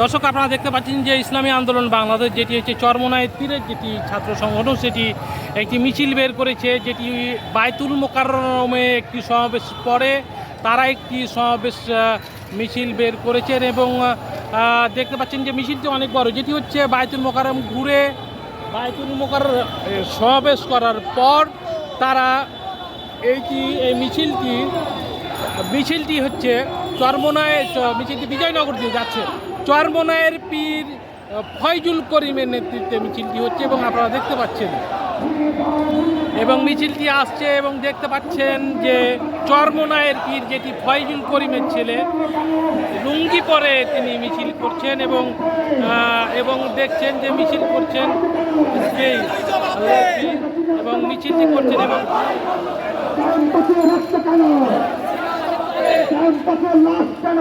দর্শক, আপনারা দেখতে পাচ্ছেন যে ইসলামী আন্দোলন বাংলাদেশ, যেটি হচ্ছে চরমনায় তীরের যেটি ছাত্র সংগঠন, সেটি একটি মিছিল বের করেছে, যেটি বায়তুল মোকাররমে একটি সমাবেশ পরে তারা একটি সমাবেশ মিছিল বের করেছেন এবং দেখতে পাচ্ছেন যে মিছিলটি অনেক বড়, যেটি হচ্ছে বায়তুল মোকাররম ঘুরে বায়তুল মোকার সমাবেশ করার পর তারা এইটি, এই মিছিলটি মিছিলটি হচ্ছে চরমনায় মিছিলটি বিজয়নগর দিয়ে যাচ্ছে। চরমনায়ের পীর ফয়জুল করিমের নেতৃত্বে মিছিলটি হচ্ছে এবং আপনারা দেখতে পাচ্ছেন। এবং মিছিলটি আসছে এবং দেখতে পাচ্ছেন যে চরমনায়ের পীর, যেটি ফয়জুল করিমের ছেলে, লুঙ্গি পরে তিনি মিছিল করছেন এবং এবং দেখছেন যে মিছিল করছেন এবং মিছিলটি করছেন এবং কেন ক্যাম্পাসে লাশ কেন?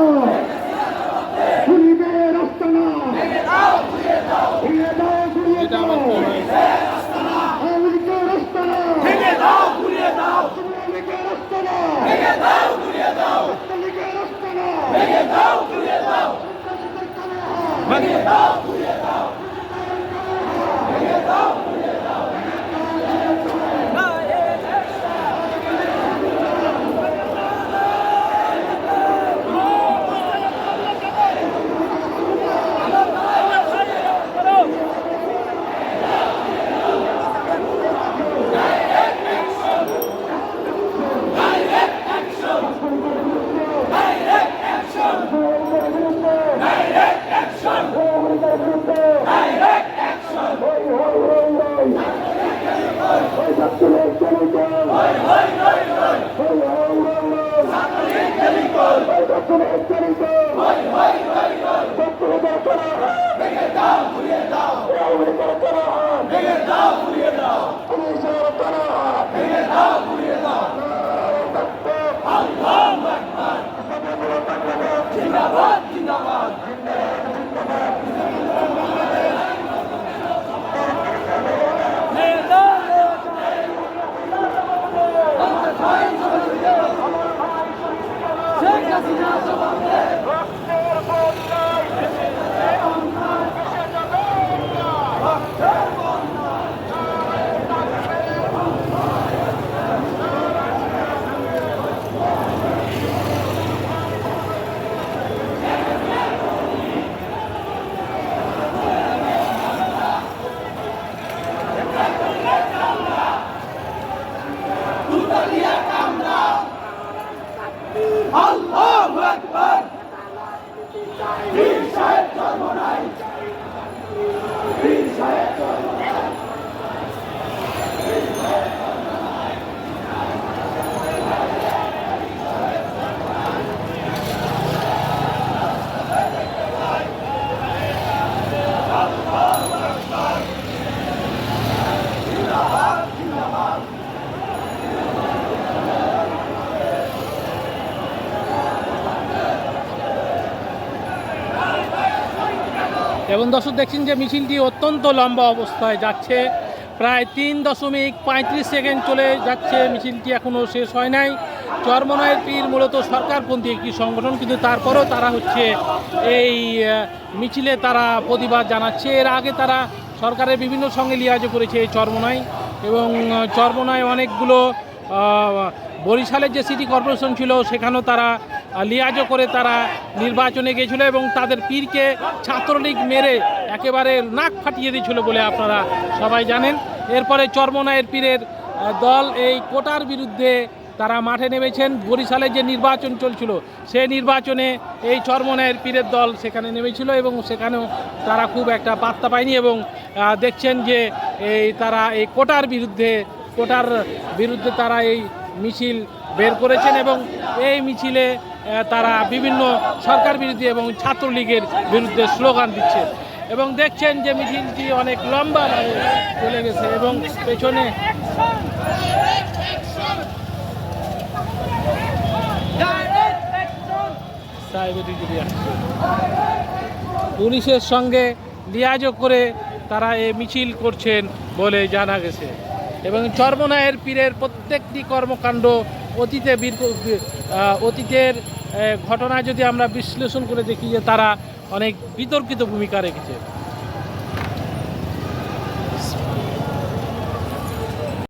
আল্লাহু আকবার। পীর সাহেব জন্ম নাই এবং দর্শক দেখছেন যে মিছিলটি অত্যন্ত লম্বা অবস্থায় যাচ্ছে। প্রায় তিন দশমিক পঁয়ত্রিশ সেকেন্ড চলে যাচ্ছে। মিছিলটি এখনও শেষ হয় নাই। চরমনায়ের পীর মূলত সরকারপন্থী একটি সংগঠন, কিন্তু তারপরেও তারা হচ্ছে এই মিছিলে তারা প্রতিবাদ জানাচ্ছে। এর আগে তারা সরকারের বিভিন্ন সঙ্গে লিয়াজও করেছে এই চরমনায় এবং চরমনায় অনেকগুলো বরিশালের যে সিটি কর্পোরেশন ছিল, সেখানেও তারা লিয়াজও করে তারা নির্বাচনে গিয়েছিল এবং তাদের পীরকে ছাত্রলীগ মেরে একেবারে নাক ফাটিয়ে দিয়েছিল বলে আপনারা সবাই জানেন। এরপরে চর্মনায়ের পীরের দল এই কোটার বিরুদ্ধে তারা মাঠে নেমেছেন। বরিশালে যে নির্বাচন চলছিল সেই নির্বাচনে এই চর্মনায়ের পীরের দল সেখানে নেমেছিল এবং সেখানেও তারা খুব একটা পাত্তা পায়নি এবং দেখছেন যে এই তারা এই কোটার বিরুদ্ধে কোটার বিরুদ্ধে তারা এই মিছিল বের করেছেন এবং এই মিছিলে তারা বিভিন্ন সরকার বিরোধী এবং ছাত্রলীগের বিরুদ্ধে স্লোগান দিচ্ছে এবং দেখছেন যে মিছিলটি অনেক লম্বা চলে গেছে এবং পেছনে। পুলিশের সঙ্গে লিয়াজও করে তারা এ মিছিল করছেন বলে জানা গেছে এবং চর্মনায়ের পীরের প্রত্যেকটি কর্মকাণ্ড অতীতে বীর অতীতের ঘটনা যদি আমরা বিশ্লেষণ করে দেখি যে তারা অনেক বিতর্কিত ভূমিকা রেখেছে।